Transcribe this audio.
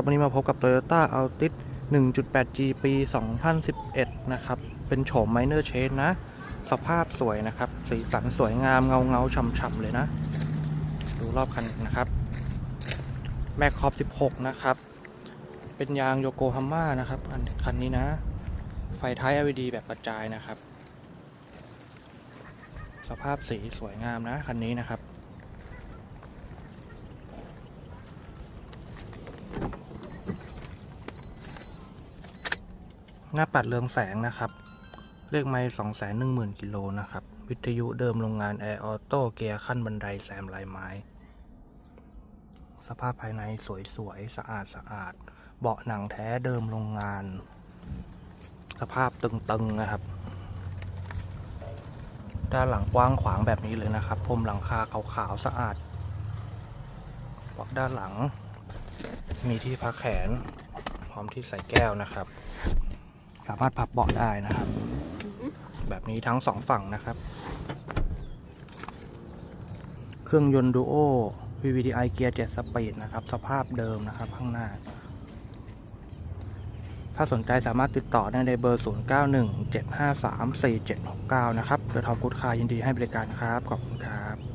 ครับวันนี้มาพบกับ Toyota Altis 1.8G ปี 2011 นะครับ เป็นโฉม Minor Change นะ สภาพสวยนะครับ สีสันสวยงามเงาเงาฉ่ำๆเลยนะ ดูรอบคันนะครับ แม็กคอป16 นะครับ เป็นยางโยโกฮาม่านะครับอันคันนี้นะ ไฟท้าย LED แบบกระจายนะครับ สภาพสีสวยงามนะ คันนี้นะครับ หน้าปัดเรืองแสงนะครับ เลขไม้สองแสนหนึ่งหมื่นกิโลนะครับ วิทยุเดิมโรงงานแอร์ออโต้เกียร์ขั้นบันไดแซมลายไม้ สภาพภายในสวยๆ สะอาดสะอาด เบาะหนังแท้เดิมโรงงาน สภาพตึงๆนะครับ ด้านหลังกว้างขวางแบบนี้เลยนะครับพรมหลังคาขาวๆสะอาดบาะด้านหลังมีที่พักแขน พร้อมที่ใส่แก้วนะครับ สามารถพับเบาะได้นะครับ แบบนี้ทั้งสองฝั่งนะครับ เครื่องยนต์ดูโอ VVTi เกียร์7สปีดนะครับ สภาพเดิมนะครับข้างหน้า ถ้าสนใจสามารถติดต่อได้ในเบอร์ 0917534769 นะครับเดอะทอมกูดคายินดีให้บริการครับ ขอบคุณครับ